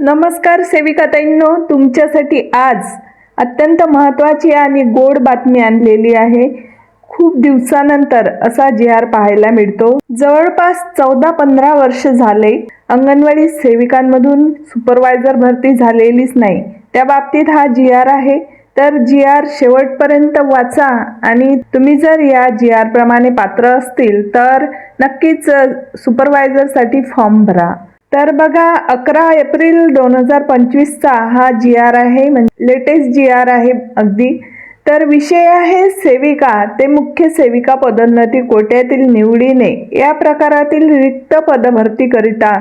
नमस्कार सेविकाताईंनो तुमच्यासाठी आज अत्यंत महत्त्वाची आणि गोड बातमी आणलेली आहे. खूप दिवसानंतर असा जी आर पाहायला मिळतो. जवळपास चौदा पंधरा वर्ष झाले अंगणवाडी सेविकांमधून सुपरवायझर भरती झालेलीच नाही. त्या बाबतीत हा जी आर आहे. तर जी आर शेवटपर्यंत वाचा आणि तुम्ही जर या जी आर प्रमाणे पात्र असतील तर नक्कीच सुपरवायझरसाठी फॉर्म भरा. तर बघा अकरा एप्रिल दोन हजार पंचवीसचा हा जी आर आहे म्हणजे लेटेस्ट जी आर आहे अगदी. तर विषय आहे सेविका ते मुख्य सेविका पदोन्नती कोट्यातील निवडीने या प्रकारातील रिक्त पदभरतीकरिता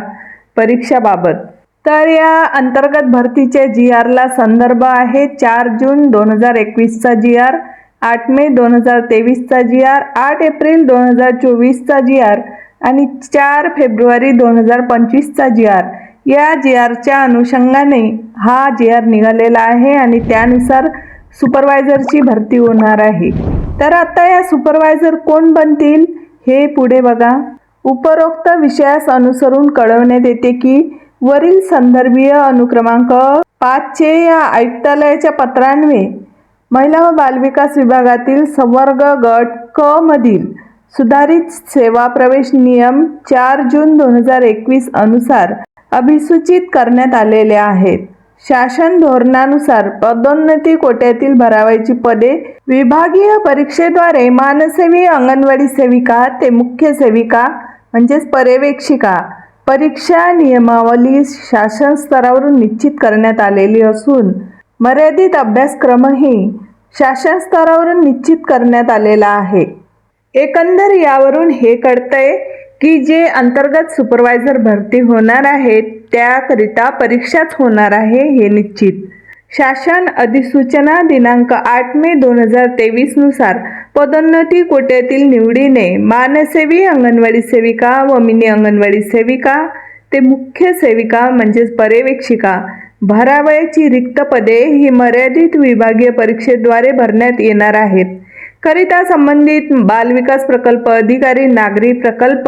परीक्षाबाबत तर या अंतर्गत भरतीच्या जी आरला संदर्भ आहे चार जून दोन हजार एकवीसचा जी आर आठ मे दोन हजार तेवीसचा जी आर आठ एप्रिल दोन हजार चोवीसचा जी आर. आणि चार फेब्रुवारी दोन हजार पंचवीसचा जी आर. या जी आरच्या अनुषंगाने हा जी आर निघालेला आहे आणि त्यानुसार सुपरवायझरची भरती होणार आहे. तर आता या सुपरवायझर कोण बनतील हे पुढे बघा. उपरोक्त विषयास अनुसरून कळवण्यात येते की वरील संदर्भीय अनुक्रमांक पाचशे या आयुक्तालयाच्या पत्रान्वये महिला व बालविकास विभागातील संवर्ग गट क मधील सुधारित सेवा प्रवेश नियम चार जून दोन हजार एकवीस अनुसार अभिसूचित करण्यात आलेले आहेत. शासन धोरणानुसार पदोन्नती कोट्यातील भरावायची पदे विभागीय परीक्षेद्वारे मानसेवी अंगणवाडी सेविका ते मुख्य सेविका म्हणजेच पर्यवेक्षिका परीक्षा नियमावली शासन स्तरावरून निश्चित करण्यात आलेली असून मर्यादित अभ्यासक्रमही शासन स्तरावरून निश्चित करण्यात आलेला आहे. एकंदर यावरून हे कळतंय की जे अंतर्गत सुपरवायझर भरती होणार आहे त्याकरिता परीक्षाच होणार आहे हे निश्चित. शासन अधिसूचना दिनांक आठ मे दोन हजार तेवीसनुसार पदोन्नती कोट्यातील निवडीने मानसेवी अंगणवाडी सेविका व मिनी अंगणवाडी सेविका ते मुख्य सेविका म्हणजेच पर्यवेक्षिका भरावयाची रिक्त पदे ही मर्यादित विभागीय परीक्षेद्वारे भरण्यात येणार आहेत. करिता संबंधित बालविकास प्रकल्प अधिकारी नागरी प्रकल्प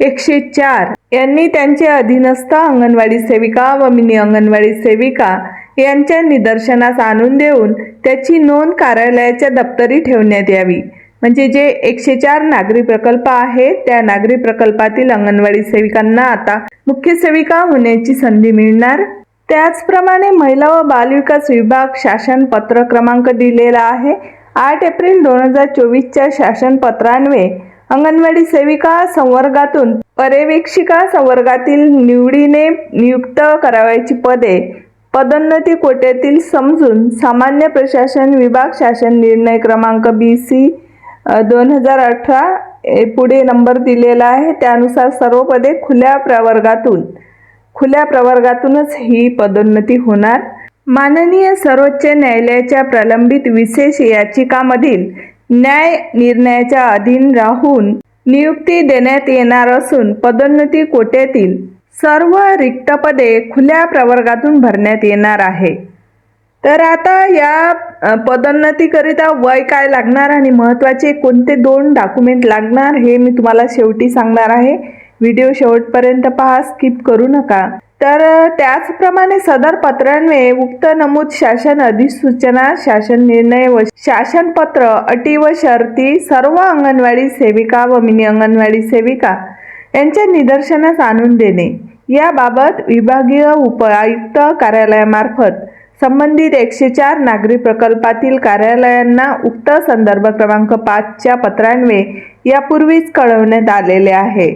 एकशे चार यांनी त्यांचे अधीनस्थ अंगणवाडी सेविका व मिनी अंगणवाडी सेविका यांच्या निदर्शनास आणून देऊन त्याची नोंद कार्यालयाच्या दप्तरी ठेवण्यात यावी. म्हणजे जे एकशे चार नागरी प्रकल्प आहेत त्या नागरी प्रकल्पातील अंगणवाडी सेविकांना आता मुख्य सेविका होण्याची संधी मिळणार. त्याचप्रमाणे महिला व बालविकास विभाग शासन पत्र क्रमांक दिलेला आहे. आठ एप्रिल दोन हजार चोवीसच्या शासनपत्रान्वये अंगणवाडी सेविका संवर्गातून पर्यवेक्षिका संवर्गातील निवडीने नियुक्त करावयाची पदे पदोन्नती कोट्यातील समजून सामान्य प्रशासन विभाग शासन निर्णय क्रमांक बी सी दोन हजार अठरा पुढे नंबर दिलेला आहे. त्यानुसार सर्व पदे खुल्या प्रवर्गातून खुल्या प्रवर्गातूनच ही पदोन्नती होणार. माननीय सर्वोच्च न्यायालयाच्या प्रलंबित विशेष याचिकामधील न्याय निर्णयाच्या अधीन राहून नियुक्ती देण्यात येणार असून पदोन्नती कोट्यातील सर्व रिक्त पदे खुल्या प्रवर्गातून भरण्यात येणार आहे. तर आता या पदोन्नतीकरिता वय काय लागणार आणि महत्त्वाचे कोणते दोन डॉक्युमेंट लागणार हे मी तुम्हाला शेवटी सांगणार आहे. व्हिडिओ शेवटपर्यंत पहा स्किप करू नका. तर त्याचप्रमाणे सदर पत्रांवे उक्त नमूद शासन अधिसूचना शासन निर्णय व शासन पत्र अटी व शर्ती सर्व अंगणवाडी सेविका व मिनी अंगणवाडी सेविका यांच्या निदर्शनास आणून देणे. याबाबत विभागीय उपआयुक्त कार्यालयामार्फत संबंधित एकशे चार नागरी प्रकल्पातील कार्यालयांना उक्त संदर्भ क्रमांक पाचच्या पत्रान्वये यापूर्वीच कळवण्यात आलेले आहे.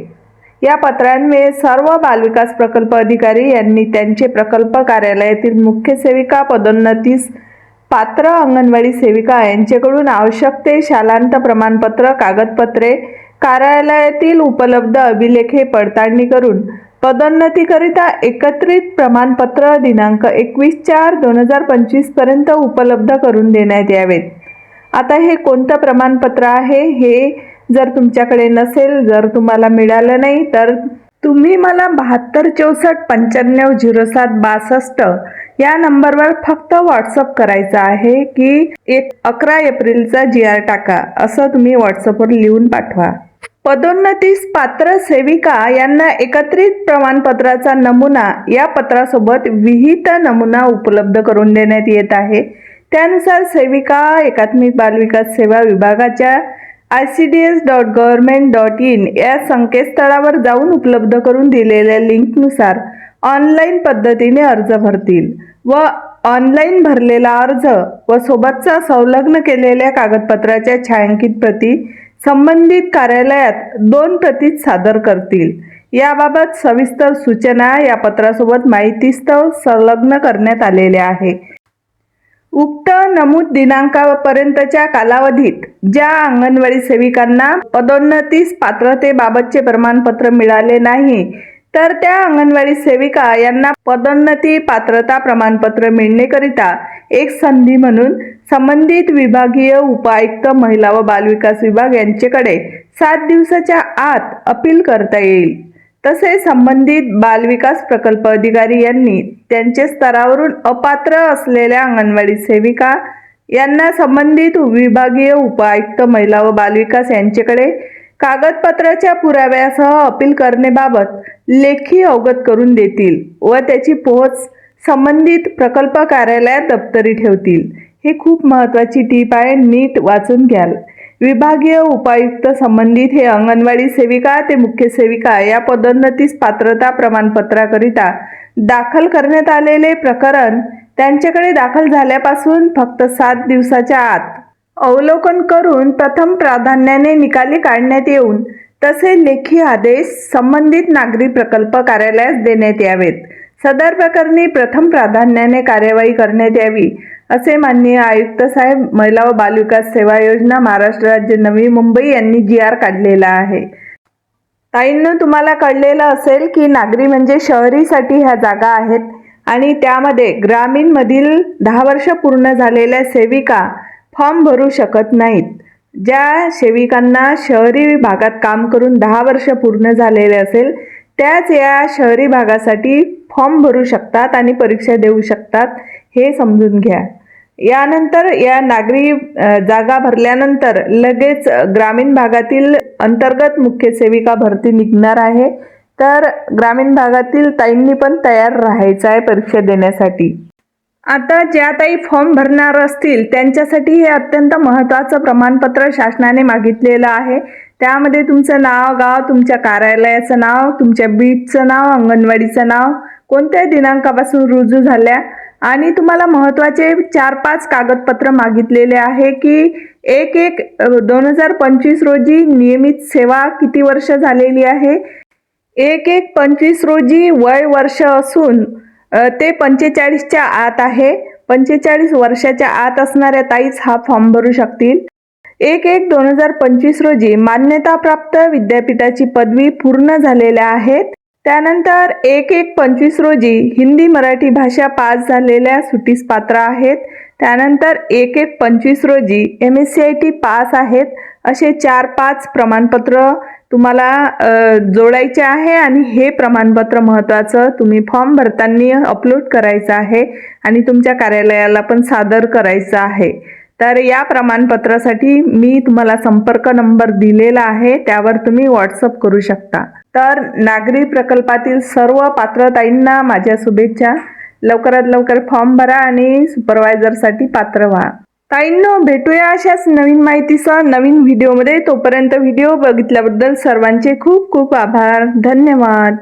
या पत्रान्वये सर्व बालविकास प्रकल्प अधिकारी यांनी त्यांचे प्रकल्प कार्यालयातील मुख्य सेविका पदोन्नतीस पात्र अंगणवाडी सेविका यांच्याकडून आवश्यक ते शालांत प्रमाणपत्र कागदपत्रे कार्यालयातील उपलब्ध अभिलेखे पडताळणी करून पदोन्नतीकरिता एकत्रित प्रमाणपत्र दिनांक एकवीस चार दोन हजार पंचवीसपर्यंत उपलब्ध करून देण्यात यावेत. आता हे कोणतं प्रमाणपत्र आहे? हे जर तुमच्याकडे नसेल जर तुम्हाला मिळालं नाही तर तुम्ही मला बहात्तर चौसष्ट पंच्याण्णव झिरो सात बासष्ट या नंबरवर फक्त व्हॉट्सअप करायचं आहे की एक अकरा एप्रिलचा जी आर टाका असं तुम्ही व्हॉट्सअपवर लिहून पाठवा. पदोन्नतीस पात्र सेविका यांना एकत्रित प्रमाणपत्राचा नमुना या पत्रासोबत विहित नमुना उपलब्ध करून देण्यात येत आहे. त्यानुसार सेविका एकात्मिक बालविकास सेवा विभागाच्या I C D S dot government dot in या संकेतस्थळावर जाऊन उपलब्ध करून दिलेल्या लिंकनुसार ऑनलाईन पद्धतीने अर्ज भरतील व ऑनलाईन भरलेला अर्ज व सोबतचा संलग्न केलेल्या कागदपत्राच्या छायांकित प्रती संबंधित कार्यालयात दोन प्रतीत सादर करतील. याबाबत सविस्तर सूचना या पत्रासोबत माहितीस्तव संलग्न करण्यात आलेल्या आहे. उक्त नमूद दिनांकापर्यंतच्या कालावधीत ज्या अंगणवाडी सेविकांना पदोन्नतीस पात्रतेबाबतचे प्रमाणपत्र मिळाले नाही तर त्या अंगणवाडी सेविका यांना पदोन्नती पात्रता प्रमाणपत्र मिळणेकरिता एक संधी म्हणून संबंधित विभागीय उपायुक्त महिला व बालविकास विभाग यांच्याकडे सात दिवसाच्या आत अपील करता येईल. तसेच संबंधित बालविकास प्रकल्प अधिकारी यांनी त्यांच्या स्तरावरून अपात्र असलेल्या अंगणवाडी सेविका यांना संबंधित विभागीय उपायुक्त महिला व बालविकास यांच्याकडे कागदपत्राच्या पुराव्यासह अपील करण्याबाबत लेखी अवगत करून देतील व त्याची पोहोच संबंधित प्रकल्प कार्यालयात दप्तरी ठेवतील. ही खूप महत्त्वाची टीप आहे नीट वाचून घ्याल. विभागीय उपायुक्त संबंधित हे अंगणवाडी सेविका ते मुख्य सेविका या पदोन्नतीस पात्रता प्रमाणपत्राकरिता दाखल करण्यात आलेले प्रकरण त्यांच्याकडे दाखल झाल्यापासून फक्त सात दिवसाच्या आत अवलोकन करून प्रथम प्राधान्याने निकाली काढण्यात येऊन तसे लेखी आदेश संबंधित नागरी प्रकल्प कार्यालयास देण्यात यावेत. सदर प्रकरणी प्रथम प्राधान्याने कार्यवाही करण्यात यावी असे माननीय आयुक्त साहेब महिला व बालविकास सेवा योजना महाराष्ट्र राज्य नवी मुंबई यांनी जी आर काढलेला आहे. ताईंनो तुम्हाला कळलेलं असेल की नागरी म्हणजे शहरीसाठी ह्या जागा आहेत आणि त्यामध्ये ग्रामीणमधील दहा वर्ष पूर्ण झालेल्या सेविका फॉर्म भरू शकत नाहीत. ज्या सेविकांना शहरी भागात काम करून दहा वर्ष पूर्ण झालेले असेल त्याच या शहरी भागासाठी फॉर्म भरू शकतात आणि परीक्षा देऊ शकतात हे समजून घ्या. यानंतर या नागरी जागा भरल्यानंतर लगेच ग्रामीण भागातील अंतर्गत मुख्य सेविका भरती निघणार आहे. तर ग्रामीण भागातील ताईंनी पण तयार राहायचं आहे परीक्षा देण्यासाठी. आता ज्या ताई फॉर्म भरणार असतील त्यांच्यासाठी हे अत्यंत महत्त्वाचं प्रमाणपत्र शासनाने मागितलेलं आहे. त्यामध्ये तुमचं नाव गाव तुमच्या कार्यालयाचं नाव तुमच्या बीटचं नाव अंगणवाडीचं नाव कोणत्या दिनांकापासून रुजू झाल्या. आणि तुम्हाला महत्त्वाचे चार पाच कागदपत्र मागितलेले आहे की एक एक दोन हजार पंचवीस रोजी नियमित सेवा किती वर्ष झालेली आहे? एक एक पंचवीस रोजी वय वर्ष असून ते पंचेचाळीसच्या आत आहे. पंचेचाळीस वर्षाच्या आत असणाऱ्या ताईच हा फॉर्म भरू शकतील. एक एक दोन हजार पंचवीस रोजी मान्यताप्राप्त विद्यापीठाची पदवी पूर्ण झालेल्या आहेत. त्यानंतर एक एक पंचवीस रोजी हिंदी मराठी भाषा पास झालेल्या सुटीस पात्र आहेत. त्यानंतर एक एक पंचवीस रोजी M S C I T pass आहेत असे चार पाच प्रमाणपत्र तुम्हाला जोडायचे आहे आणि हे प्रमाणपत्र महत्त्वाचं तुम्ही फॉर्म भरताना अपलोड करायचं आहे आणि तुमच्या कार्यालयाला पण सादर करायचं आहे. तर या प्रमाणपत्रासाठी मी तुम्हाला संपर्क नंबर दिलेला आहे त्यावर तुम्ही व्हॉट्सअप करू शकता. तर नागरी प्रकल्पातील सर्व पात्रताईंना माझ्या शुभेच्छा. लवकरात लवकर फॉर्म भरा आणि सुपरवायझरसाठी पात्र व्हा. ताईंनो भेटूया अशाच नवीन माहितीसह नवीन व्हिडिओमध्ये. तोपर्यंत व्हिडिओ बघितल्याबद्दल सर्वांचे खूप खूप आभार. धन्यवाद.